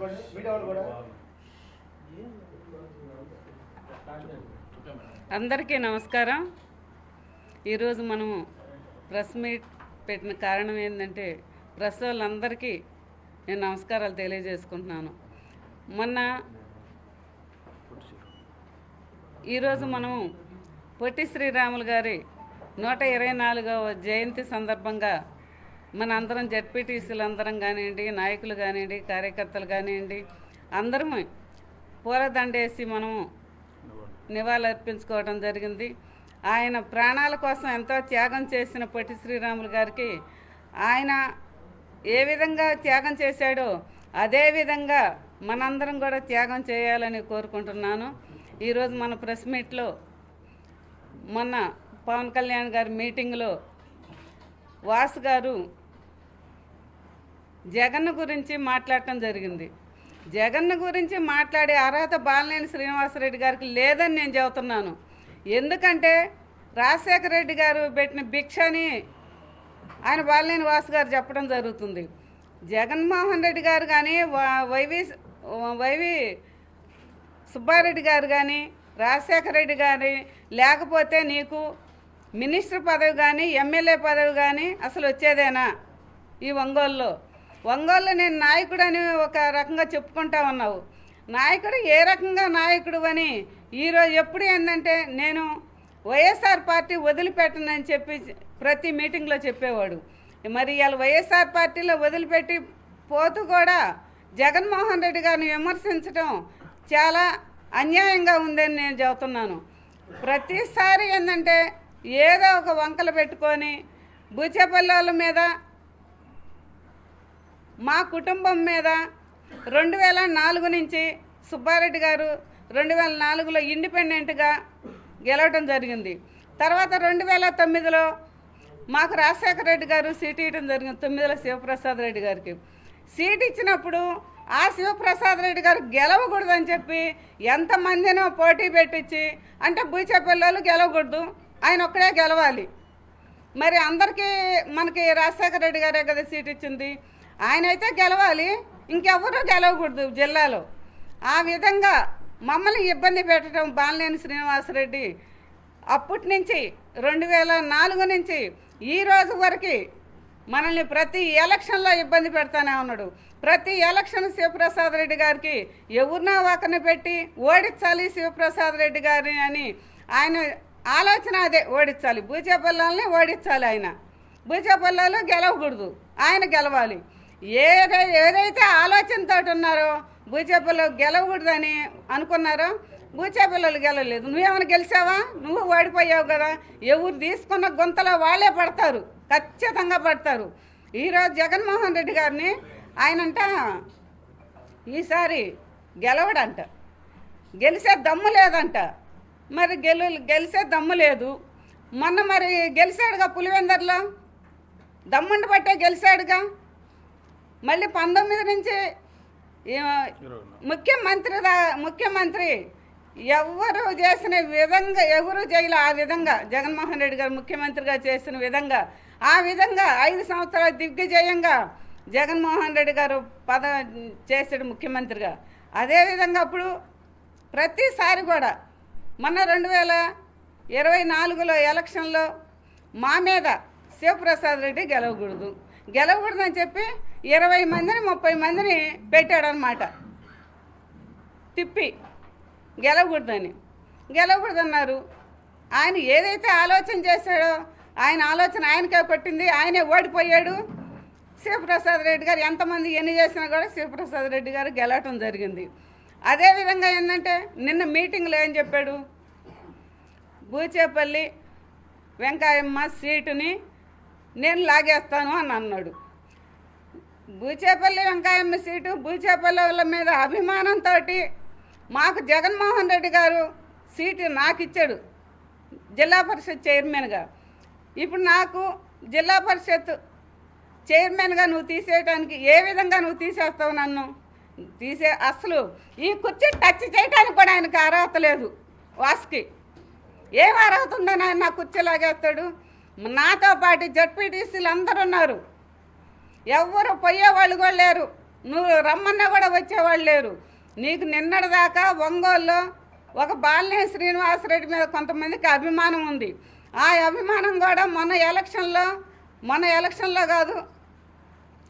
కూడా. అందరికీ నమస్కారం. ఈరోజు మనము ప్రెస్ మీట్ పెట్టిన కారణం ఏంటంటే ప్రెస్ వాళ్ళందరికీ నేను నమస్కారాలు తెలియజేసుకుంటున్నాను. మొన్న ఈరోజు మనము పొట్టి శ్రీరాములు గారి నూట ఇరవై నాలుగవ జయంతి సందర్భంగా మన అందరం జడ్పీటీసీలు అందరం కానివ్వండి నాయకులు కానివ్వండి కార్యకర్తలు కానివ్వండి అందరం పూలదండేసి మనము నివాళులర్పించుకోవడం జరిగింది. ఆయన ప్రాణాల కోసం ఎంతో త్యాగం చేసిన పొట్టి శ్రీరాములు గారికి ఆయన ఏ విధంగా త్యాగం చేశాడో అదే విధంగా మనందరం కూడా త్యాగం చేయాలని కోరుకుంటున్నాను. ఈరోజు మన ప్రెస్ మీట్లో మొన్న పవన్ కళ్యాణ్ గారి మీటింగ్లో వాసు గారు జగన్ గురించి మాట్లాడటం జరిగింది. జగన్ గురించి మాట్లాడే అర్హత బాలనేని శ్రీనివాసరెడ్డి గారికి లేదని నేను చెబుతున్నాను. ఎందుకంటే రాజశేఖర రెడ్డి గారు పెట్టిన భిక్షని ఆయన బాలనేని వాసు గారు చెప్పడం జరుగుతుంది. జగన్మోహన్ రెడ్డి గారు కానీ వైవి వైవి సుబ్బారెడ్డి గారు కానీ రాజశేఖర రెడ్డి గారి లేకపోతే నీకు మినిస్టర్ పదవి కానీ ఎమ్మెల్యే పదవి కానీ అసలు వచ్చేదేనా ఈ ఒంగోలులో? ఒంగోలు నేను నాయకుడు అని ఒక రకంగా చెప్పుకుంటా ఉన్నావు. నాయకుడు ఏ రకంగా నాయకుడు అని ఈరోజు ఎప్పుడు ఏంటంటే నేను వైఎస్ఆర్ పార్టీ వదిలిపెట్టనని చెప్పి ప్రతి మీటింగ్లో చెప్పేవాడు. మరి ఇవాళ వైఎస్ఆర్ పార్టీలో వదిలిపెట్టి పోతూ కూడా జగన్మోహన్ రెడ్డి గారిని విమర్శించడం చాలా అన్యాయంగా ఉందని నేను చెబుతున్నాను. ప్రతిసారి ఏంటంటే ఏదో ఒక వంకలు పెట్టుకొని బూచేపల్లి మీద మా కుటుంబం మీద రెండు వేల నాలుగు నుంచి సుబ్బారెడ్డి గారు రెండు వేల నాలుగులో ఇండిపెండెంట్గా గెలవటం జరిగింది. తర్వాత రెండు వేల తొమ్మిదిలో మాకు రాజశేఖర రెడ్డి గారు సీట్ ఇవ్వడం జరిగింది తొమ్మిదిలో శివప్రసాద్ రెడ్డి గారికి. సీట్ ఇచ్చినప్పుడు ఆ శివప్రసాద్ రెడ్డి గారు గెలవకూడదని చెప్పి ఎంతమందినో పోటీ పెట్టించి అంటే బూచేపల్లి గెలవకూడదు ఆయన ఒక్కడే గెలవాలి. మరి అందరికీ మనకి రాజశేఖర రెడ్డి గారే కదా సీట్ ఇచ్చింది. ఆయన అయితే గెలవాలి. ఇంకెవరూ గెలవకూడదు జిల్లాలో. ఆ విధంగా మమ్మల్ని ఇబ్బంది పెట్టడం బాలినేని శ్రీనివాసరెడ్డి అప్పటి నుంచి రెండు వేల నాలుగు నుంచి ఈ రోజు వరకు మనల్ని ప్రతి ఎలక్షన్లో ఇబ్బంది పెడతానే ఉన్నాడు. ప్రతి ఎలక్షన్ శివప్రసాద్ రెడ్డి గారికి ఎవరినో ఒకరిని పెట్టి ఓడించాలి శివప్రసాద్ రెడ్డి గారిని అని ఆయన ఆలోచన అదే ఓడించాలి. భూజాపల్లాలని ఓడించాలి ఆయన. భూజాపల్లాలో గెలవకూడదు. ఆయన గెలవాలి. ఏదై ఏదైతే ఆలోచనతో ఉన్నారో భూచేపలు గెలవకూడదని అనుకున్నారో భూచేపల్లలు గెలవలేదు. నువ్వేమైనా గెలిచావా? నువ్వు ఓడిపోయావు కదా. ఎవరు తీసుకున్న గుంతలో వాళ్ళే పడతారు. ఖచ్చితంగా పడతారు. ఈరోజు జగన్మోహన్ రెడ్డి గారిని ఆయనంట ఈసారి గెలవడంట. గెలిచే దమ్ము లేదంట. మరి గెలు గెలిచే దమ్ము లేదు. మొన్న మరి గెలిచాడుగా పులివెందర్లో? దమ్ముండి పట్టే గెలిచాడుగా? మళ్ళీ పంతొమ్మిది నుంచి ముఖ్యమంత్రి ముఖ్యమంత్రి ఎవరు చేసిన విధంగా ఎవరు చేయలే ఆ విధంగా జగన్మోహన్ రెడ్డి గారు ముఖ్యమంత్రిగా చేసిన విధంగా ఆ విధంగా ఐదు సంవత్సరాల దిగ్విజయంగా జగన్మోహన్ రెడ్డి గారు పద చేసాడు ముఖ్యమంత్రిగా. అదేవిధంగా అప్పుడు ప్రతిసారి కూడా మొన్న రెండు వేల ఇరవై నాలుగులో ఎలక్షన్లో మా మీద శివప్రసాద్ రెడ్డి గెలవకూడదు. గెలవకూడదని చెప్పి ఇరవై మందిని ముప్పై మందిని పెట్టాడనమాట. తిప్పి గెలవకూడదని. గెలవకూడదన్నారు. ఆయన ఏదైతే ఆలోచన చేశాడో ఆయన ఆలోచన ఆయనకే పట్టింది ఆయనే ఓడిపోయాడు. శివప్రసాద్ రెడ్డి గారు ఎంతమంది ఎన్ని చేసినా కూడా శివప్రసాద్ రెడ్డి గారు గెలవటం జరిగింది. అదేవిధంగా ఏంటంటే నిన్న మీటింగ్లో ఏం చెప్పాడు? బూచేపల్లి వెంకాయమ్మ సీటుని నేను లాగేస్తాను అని అన్నాడు. బూచేపల్లి వెంకాయమ్మ సీటు బూచేపల్లి వాళ్ళ మీద అభిమానంతో మాకు జగన్మోహన్ రెడ్డి గారు సీటు నాకు ఇచ్చాడు జిల్లా పరిషత్ చైర్మన్గా. ఇప్పుడు నాకు జిల్లా పరిషత్ చైర్మన్గా నువ్వు తీసేయడానికి ఏ విధంగా నువ్వు తీసేస్తావు నన్ను? తీసే అసలు ఈ కుర్చీ టచ్ చేయడానికి కూడా ఆయనకు అర్హత లేదు వాసుకి. ఏం అర్హత ఉందని ఆయన నా కుర్చీ లాగేస్తాడు నాతో పాటు జడ్పీటీసీలు అందరు ఉన్నారు. ఎవ్వరు పోయేవాళ్ళు కూడా లేరు. నువ్వు రమ్మన్నా కూడా వచ్చేవాళ్ళు లేరు. నీకు నిన్నటిదాకా ఒంగోలులో ఒక బాలినే శ్రీనివాసరెడ్డి మీద కొంతమందికి అభిమానం ఉంది. ఆ అభిమానం కూడా మొన్న ఎలక్షన్లో మొన్న ఎలక్షన్లో కాదు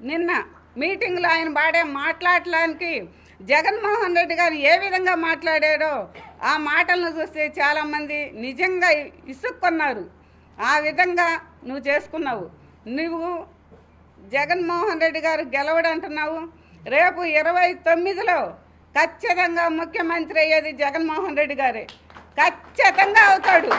నిన్న మీటింగ్లో ఆయన బాడే మాట్లాడటానికి జగన్మోహన్ రెడ్డి గారు ఏ విధంగా మాట్లాడాడో ఆ మాటలను చూస్తే చాలామంది నిజంగా ఇసుక్కున్నారు. ఆ విధంగా నువ్వు చేసుకున్నావు. నువ్వు జగన్మోహన్ రెడ్డి గారు గెలవడంటున్నావు. రేపు ఇరవై తొమ్మిదిలో ఖచ్చితంగా ముఖ్యమంత్రి అయ్యేది జగన్మోహన్ రెడ్డి గారే. ఖచ్చితంగా అవుతాడు.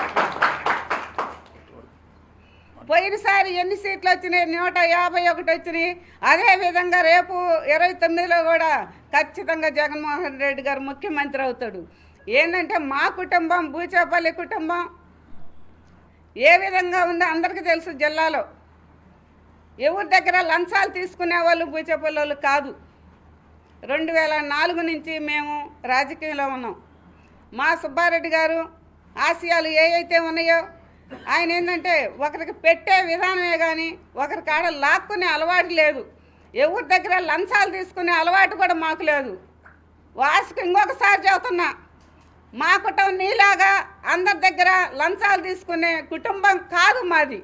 పోయినసారి ఎన్ని సీట్లు వచ్చినాయి? నూట యాభై ఒకటి వచ్చినాయి. అదేవిధంగా రేపు ఇరవై తొమ్మిదిలో కూడా ఖచ్చితంగా జగన్మోహన్ రెడ్డి గారు ముఖ్యమంత్రి అవుతాడు. ఏంటంటే మా కుటుంబం బూచేపల్లి కుటుంబం ఏ విధంగా ఉందో అందరికీ తెలుసు జిల్లాలో. ఎవరి దగ్గర లంచాలు తీసుకునే వాళ్ళు బూచేపల్లి వాళ్ళు కాదు. రెండు వేల నాలుగు నుంచి మేము రాజకీయంలో ఉన్నాం. మా సుబ్బారెడ్డి గారు ఆశయాలు ఏవైతే ఉన్నాయో ఆయన ఏంటంటే ఒకరికి పెట్టే విధానమే కానీ ఒకరి కాడ లాక్కునే అలవాటు లేదు. ఎవరి దగ్గర లంచాలు తీసుకునే అలవాటు కూడా మాకు లేదు. వాసుకు ఇంకొకసారి చెబుతున్నా మా కుటుంబం నీలాగా అందరి దగ్గర లంచాలు తీసుకునే కుటుంబం కాదు మాది.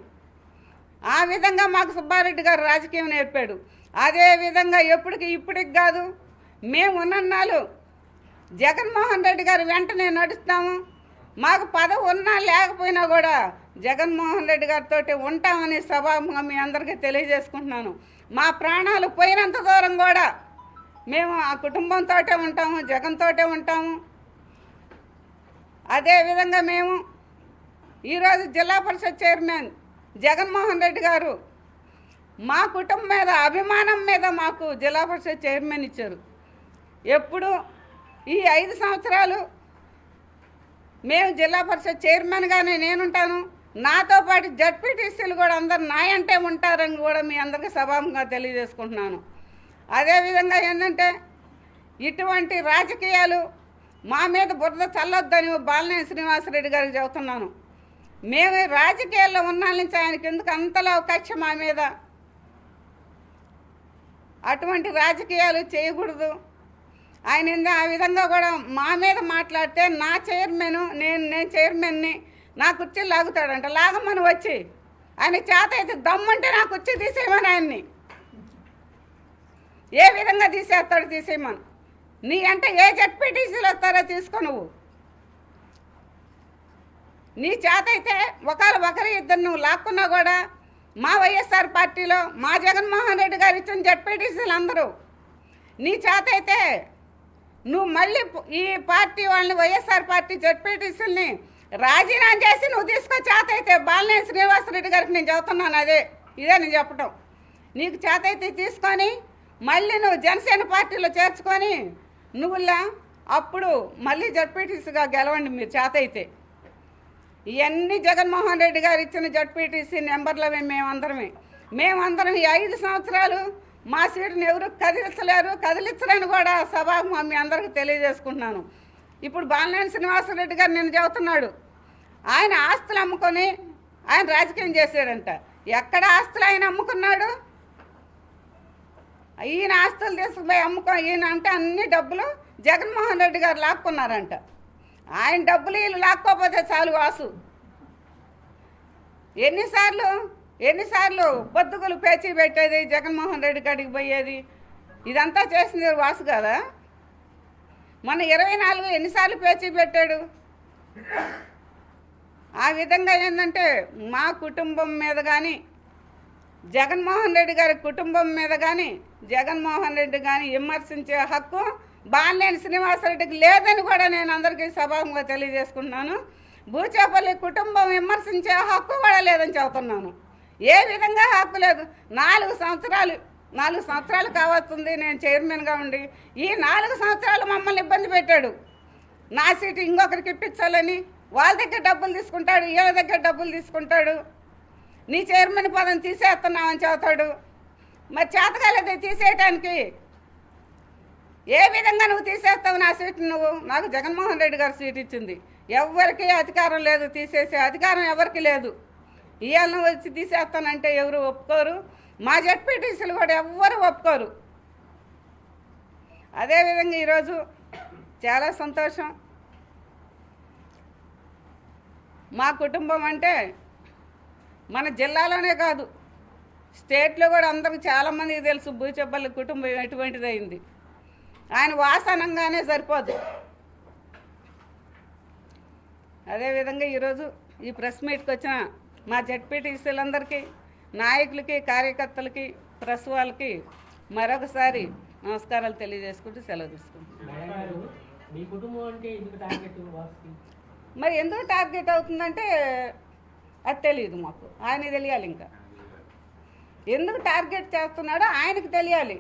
ఆ విధంగా మాకు సుబ్బారెడ్డి గారు రాజకీయం నేర్పాడు. అదే విధంగా ఎప్పటికి ఇప్పటికి కాదు మేము ఉన్నన్నాళ్ళు జగన్మోహన్ రెడ్డి గారు వెంటనే నడుస్తాము. మాకు పదవి ఉన్నా లేకపోయినా కూడా జగన్మోహన్ రెడ్డి గారితో ఉంటామని స్వభావంగా మీ అందరికీ తెలియజేసుకుంటున్నాను. మా ప్రాణాలు పోయినంత దూరం కూడా మేము ఆ కుటుంబంతో ఉంటాము జగన్తోటే ఉంటాము. అదేవిధంగా మేము ఈరోజు జిల్లా పరిషత్ చైర్మన్ జగన్మోహన్ రెడ్డి గారు మా కుటుంబం మీద అభిమానం మీద మాకు జిల్లా పరిషత్ చైర్మన్ ఇచ్చారు. ఎప్పుడు ఈ ఐదు సంవత్సరాలు మేము జిల్లా పరిషత్ చైర్మన్గానే నేనుంటాను. నాతో పాటు జడ్పీటీసీలు కూడా అందరు నా అంటే ఉంటారని కూడా మీ అందరికీ సభాముగా తెలియజేసుకుంటున్నాను. అదేవిధంగా ఏంటంటే ఇటువంటి రాజకీయాలు మా మీద బురద చల్లొద్దని బాలినేని శ్రీనివాసరెడ్డి గారికి చెబుతున్నాను. మేము రాజకీయాల్లో ఉన్న నుంచి ఆయనకి ఎందుకు అంతలా కక్ష మా మీద? అటువంటి రాజకీయాలు చేయకూడదు. ఆయన ఆ విధంగా కూడా మా మీద మాట్లాడితే నా చైర్మన్ నేను నేను చైర్మన్ని నా కుర్చీ లాగుతాడంట. లాగమని వచ్చి. ఆయన చేత అయితే దమ్ముంటే నా కుర్చీ తీసేయమని ఆయన్ని. ఏ విధంగా తీసేస్తాడు తీసేయమని? నీ అంటే ఏ జడ్పీటీసీలు వస్తారో తీసుకో నువ్వు. నీ చేత అయితే ఒకరు ఒకరి ఇద్దరు నువ్వు లాక్కున్నా కూడా మా వైఎస్ఆర్ పార్టీలో మా జగన్మోహన్ రెడ్డి గారు ఇచ్చిన జడ్పీటీసీలు అందరూ. నీ చేత అయితే నువ్వు మళ్ళీ ఈ పార్టీ వాళ్ళని వైఎస్ఆర్ పార్టీ జడ్పీటీసీలని రాజీనామా చేసి నువ్వు తీసుకో చేత అయితే బాలినేని శ్రీనివాసరెడ్డి గారికి నేను చెబుతున్నాను అదే ఇదే నేను చెప్పటం. నీకు చేత అయితే తీసుకొని మళ్ళీ నువ్వు జనసేన పార్టీలో చేర్చుకొని నువ్వులా అప్పుడు మళ్ళీ జడ్పీటీసీగా గెలవండి మీరు చేత అయితే ఇవన్నీ జగన్మోహన్ రెడ్డి గారు ఇచ్చిన జడ్పీటీసీ నెంబర్లవే మేమందరమే. మేమందరం ఈ ఐదు సంవత్సరాలు మా సీటుని ఎవరు కదిలించలేరు కదిలించలేని కూడా సభాము మీ అందరికీ తెలియజేసుకుంటున్నాను. ఇప్పుడు బాలనేని శ్రీనివాసరెడ్డి గారు నేను చెబుతున్నాడు ఆయన ఆస్తులు అమ్ముకొని ఆయన రాజకీయం చేశాడంట. ఎక్కడ ఆస్తులు ఆయన అమ్ముకున్నాడు? ఈయన ఆస్తులు తీసుకుపోయి అమ్ముకో ఈయన అంటే అన్ని డబ్బులు జగన్మోహన్ రెడ్డి గారు లాక్కున్నారంట. ఆయన డబ్బులు వీళ్ళు లాక్కోపోతే చాలు వాసు. ఎన్నిసార్లు ఎన్నిసార్లు బొద్దుగులు పేచీ పెట్టేది జగన్మోహన్ రెడ్డి కాడికి పోయేది? ఇదంతా చేసింది వాసు కదా? మన ఇరవై నాలుగు ఎన్నిసార్లు పేచీ పెట్టాడు? ఆ విధంగా ఏంటంటే మా కుటుంబం మీద కానీ జగన్మోహన్ రెడ్డి గారి కుటుంబం మీద కానీ జగన్మోహన్ రెడ్డి కానీ విమర్శించే హక్కు బాలినేని శ్రీనివాసరెడ్డికి లేదని కూడా నేను అందరికీ సభాముగా తెలియజేసుకుంటున్నాను. భూచేపల్లి కుటుంబం విమర్శించే హక్కు కూడా లేదని చెబుతున్నాను. ఏ విధంగా హక్కు లేదు? నాలుగు సంవత్సరాలు నాలుగు సంవత్సరాలు కావస్తుంది నేను చైర్మన్గా ఉండి. ఈ నాలుగు సంవత్సరాలు మమ్మల్ని ఇబ్బంది పెట్టాడు. నా సీటు ఇంకొకరికి ఇప్పించాలని వాళ్ళ దగ్గర డబ్బులు తీసుకుంటాడు వీళ్ళ దగ్గర డబ్బులు తీసుకుంటాడు. నీ చైర్మన్ పదం తీసేస్తున్నామని చెబుతాడు. మరి చేతకాలేదు తీసేయటానికి? ఏ విధంగా నువ్వు తీసేస్తావు నా సీటు నువ్వు? నాకు జగన్మోహన్ రెడ్డి గారు సీట్ ఇచ్చింది. ఎవరికి అధికారం లేదు తీసేసే అధికారం ఎవరికి లేదు? ఇవాళ వచ్చి తీసేస్తానంటే ఎవరు ఒప్పుకోరు? మా జడ్పీటీసీలు కూడా ఎవ్వరు ఒప్పుకోరు. అదేవిధంగా ఈరోజు చాలా సంతోషం. మా కుటుంబం అంటే మన జిల్లాలోనే కాదు. స్టేట్లో కూడా అందరికి చాలామందికి తెలుసు భూచెప్పల్లి కుటుంబం ఎటువంటిదైంది ఆయన వాసనంగానే సరిపోదు అదేవిధంగా ఈరోజు ఈ ప్రెస్ మీట్కి వచ్చిన మా జడ్పీటీసీలందరికీ నాయకులకి కార్యకర్తలకి ప్రెస్ వాళ్ళకి మరొకసారి నమస్కారాలు తెలియజేసుకుంటూ సెలవు తీసుకుంటాం మరి ఎందుకు టార్గెట్ అవుతుందంటే అది తెలియదు మాకు. ఆయన తెలియాలి ఇంకా. ఎందుకు టార్గెట్ చేస్తున్నాడో ఆయనకు తెలియాలి.